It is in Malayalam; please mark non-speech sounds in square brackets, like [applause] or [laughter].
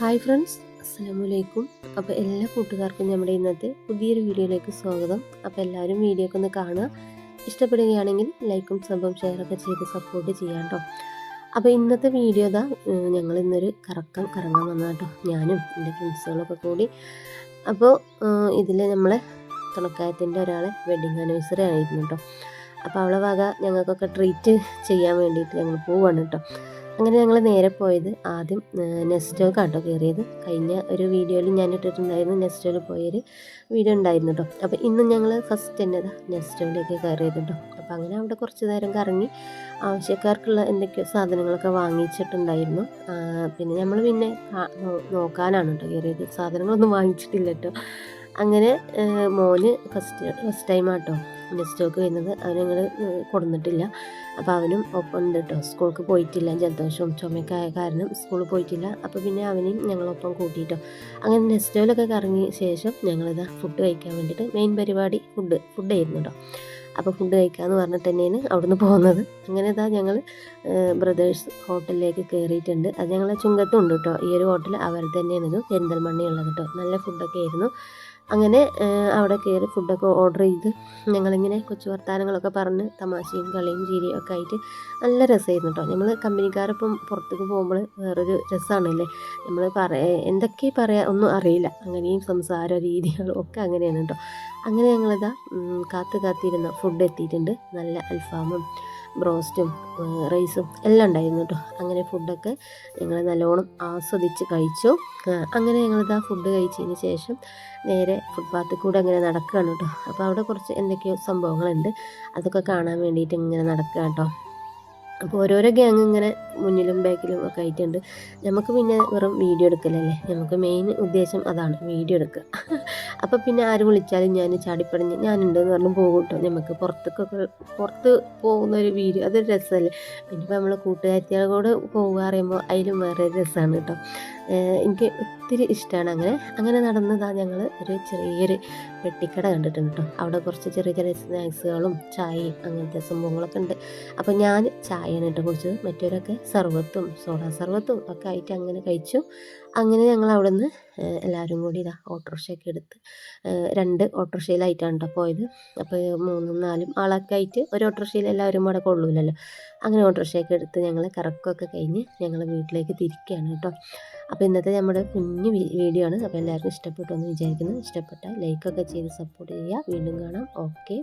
ഹായ് ഫ്രണ്ട്സ് അസ്സാം വലൈക്കും അപ്പോൾ എല്ലാ കൂട്ടുകാർക്കും നമ്മുടെ ഇന്നത്തെ പുതിയൊരു വീഡിയോയിലേക്ക് സ്വാഗതം. അപ്പോൾ എല്ലാവരും വീഡിയോ ഒക്കെ ഒന്ന് കാണുക. ഇഷ്ടപ്പെടുകയാണെങ്കിൽ ലൈക്കും സബും ഷെയറൊക്കെ ചെയ്ത് സപ്പോർട്ട് ചെയ്യാം കേട്ടോ അപ്പോൾ ഇന്നത്തെ വീഡിയോ ഇതാ ഞങ്ങൾ ഇന്നൊരു കറക്കം കറങ്ങാൻ വന്ന കേട്ടോ ഞാനും എന്റെ ഫ്രണ്ട്സുകളൊക്കെ കൂടി. അപ്പോൾ ഇതിൽ നമ്മളെ തുണക്കായത്തിന്റെ ഒരാളെ വെഡിങ് ആനിവേഴ്സറി ആയിരുന്നു കേട്ടോ അപ്പോൾ അവളെ വക ഞങ്ങൾക്കൊക്കെ ട്രീറ്റ് ചെയ്യാൻ വേണ്ടിയിട്ട് ഞങ്ങൾ പോവാണ് കേട്ടോ അങ്ങനെ ഞങ്ങൾ നേരെ പോയത്. ആദ്യം നെസ്റ്റോ കാട്ടോ കയറിയത്. കഴിഞ്ഞ ഒരു വീഡിയോയിൽ ഞാൻ ഇട്ടിട്ടുണ്ടായിരുന്നു നെസ്റ്റോയിൽ പോയൊരു വീഡിയോ ഉണ്ടായിരുന്നു കേട്ടോ അപ്പോൾ ഇന്ന് ഞങ്ങൾ ഫസ്റ്റ് തന്നെ നെസ്റ്റോയിലേക്ക് കയറിയത് കേട്ടോ അപ്പോൾ അങ്ങനെ അവിടെ കുറച്ച് നേരം കറങ്ങി ആവശ്യക്കാർക്കുള്ള എന്തൊക്കെയോ സാധനങ്ങളൊക്കെ വാങ്ങിച്ചിട്ടുണ്ടായിരുന്നു. പിന്നെ നമ്മൾ പിന്നെ നോക്കാനാണ് കേട്ടോ കയറിയത്. സാധനങ്ങളൊന്നും വാങ്ങിച്ചിട്ടില്ല കേട്ടോ അങ്ങനെ മോന് ഫസ്റ്റ് ഫസ്റ്റ് ടൈം ആട്ടോ. സ്റ്റോക്ക് വരുന്നത് അവനങ്ങൾ കൊടുന്നിട്ടില്ല. അപ്പോൾ അവനും ഒപ്പം ഉണ്ട് കേട്ടോ സ്കൂൾക്ക് പോയിട്ടില്ല. ജലദോഷവും ചുമയൊക്കെ ആയ കാരണം സ്കൂളിൽ പോയിട്ടില്ല. അപ്പോൾ പിന്നെ അവനെയും ഞങ്ങളൊപ്പം കൂട്ടിയിട്ടോ അങ്ങനെ നെസ്റ്റോയിലൊക്കെ കറങ്ങിയ ശേഷം ഞങ്ങളിതാ ഫുഡ് കഴിക്കാൻ വേണ്ടിയിട്ട് മെയിൻ പരിപാടി ഫുഡ് ഫുഡ് ആയിരുന്നു കേട്ടോ അപ്പോൾ ഫുഡ് കഴിക്കാമെന്ന് പറഞ്ഞിട്ട് തന്നെയാണ് അവിടുന്ന് പോകുന്നത് അങ്ങനെ ഇതാ ഞങ്ങൾ ബ്രദേഴ്സ് ഹോട്ടലിലേക്ക് കയറിയിട്ടുണ്ട് അത് ഞങ്ങളെ ചുങ്കത്തുണ്ട് കേട്ടോ ഈ ഒരു ഹോട്ടൽ അവർ തന്നെയാണ് ഇത് പെരിന്തൽമണ്ണയുള്ളത് കേട്ടോ നല്ല ഫുഡൊക്കെ ആയിരുന്നു. അങ്ങനെ അവിടെ കയറി ഫുഡൊക്കെ ഓർഡർ ചെയ്ത് ഞങ്ങളിങ്ങനെ കൊച്ചു വർത്തമാനങ്ങളൊക്കെ പറഞ്ഞ് തമാശയും കളിയും ചിരിയും ഒക്കെ ആയിട്ട് നല്ല രസമായിരുന്നു കേട്ടോ നമ്മൾ കമ്പനിക്കാരൊപ്പം പുറത്തേക്ക് പോകുമ്പോൾ വേറൊരു രസമാണല്ലേ നമ്മൾ പറയാ എന്തൊക്കെ പറയാ ഒന്നും അറിയില്ല. അങ്ങനെയും സംസാര രീതികളും ഒക്കെ അങ്ങനെയാണ് കേട്ടോ അങ്ങനെ ഞങ്ങളിതാ കാത്ത് കാത്തിരുന്ന ഫുഡ് എത്തിയിട്ടുണ്ട്. നല്ല അൽഫാമും ബ്രോസ്റ്റും റൈസും എല്ലാം ഉണ്ടായിരുന്നു കേട്ടോ. അങ്ങനെ ഫുഡൊക്കെ ഞങ്ങൾ നല്ലോണം ആസ്വദിച്ച് കഴിച്ചു. അങ്ങനെ ഞങ്ങളിത് ആ ഫുഡ് കഴിച്ചതിന് ശേഷം നേരെ ഫുട്പാത്തിൽ കൂടെ അങ്ങനെ നടക്കുകയാണ് കേട്ടോ. അപ്പോൾ അവിടെ കുറച്ച് എന്തൊക്കെയോ സംഭവങ്ങളുണ്ട്. അതൊക്കെ കാണാൻ വേണ്ടിയിട്ട് ഇങ്ങനെ നടക്കുക കേട്ടോ. അപ്പോൾ ഓരോരോ ഗ്യാങ് ഇങ്ങനെ മുന്നിലും ബാക്കിലും ഒക്കെ ആയിട്ടുണ്ട്. നമുക്ക് പിന്നെ വെറും വീഡിയോ എടുക്കലല്ലേ? നമുക്ക് മെയിൻ ഉദ്ദേശം അതാണ് വീഡിയോ എടുക്കുക. [laughs] അപ്പോൾ പിന്നെ ആര് വിളിച്ചാലും ഞാൻ ചാടിപ്പടഞ്ഞ് ഞാനുണ്ട് എന്ന് പറഞ്ഞു പോകും കേട്ടോ നമുക്ക് പുറത്തേക്കൊക്കെ പുറത്ത് പോകുന്ന ഒരു വീഡിയോ അതൊരു രസമല്ലേ? പിന്നെ ഇപ്പോൾ നമ്മൾ കൂട്ടുകാരികളോട് പോകുക പറയുമ്പോൾ അതിലും വേറെ രസമാണ് കേട്ടോ. എനിക്ക് ഒത്തിരി ഇഷ്ടമാണ് അങ്ങനെ. അങ്ങനെ നടന്നതാണ് ഞങ്ങൾ ഒരു ചെറിയൊരു പെട്ടിക്കട കണ്ടിട്ടുണ്ട് കേട്ടോ. അവിടെ കുറച്ച് ചെറിയ ചെറിയ സ്നാക്സുകളും ചായയും അങ്ങനത്തെ സംഭവങ്ങളൊക്കെ ഉണ്ട്. അപ്പോൾ ഞാൻ ചായയാണ് കേട്ടോ കുടിച്ചത്. മറ്റവരൊക്കെ സർവത്തും സോഡ സർവത്തും ഒക്കെ ആയിട്ട് അങ്ങനെ കഴിച്ചു. അങ്ങനെ ഞങ്ങൾ അവിടെ നിന്ന് എല്ലാവരും കൂടി ഇതാ ഓട്ടോറിക്ഷയൊക്കെ എടുത്ത് രണ്ട് ഓട്ടോറിക്ഷയിലായിട്ടാണ് കേട്ടോ പോയത്. അപ്പോൾ മൂന്നും നാലും ആളൊക്കെ ആയിട്ട് ഒരു ഓട്ടോറിക്ഷയിൽ എല്ലാവരും കൂടെ കൊള്ളൂലല്ലോ. അങ്ങനെ ഓട്ടോറിക്ഷയൊക്കെ എടുത്ത് ഞങ്ങൾ കറക്കമൊക്കെ കഴിഞ്ഞ് ഞങ്ങൾ വീട്ടിലേക്ക് തിരിക്കുകയാണ് കേട്ടോ അപ്പോൾ ഇന്നത്തെ നമ്മുടെ കുഞ്ഞു വീഡിയോ ആണ്. അപ്പോൾ എല്ലാവർക്കും ഇഷ്ടപ്പെട്ടു എന്ന് വിചാരിക്കുന്നു. ഇഷ്ടപ്പെട്ടാൽ ലൈക്കൊക്കെ ചെയ്ത് സപ്പോർട്ട് ചെയ്യുക. വീണ്ടും കാണാം. ഓക്കെ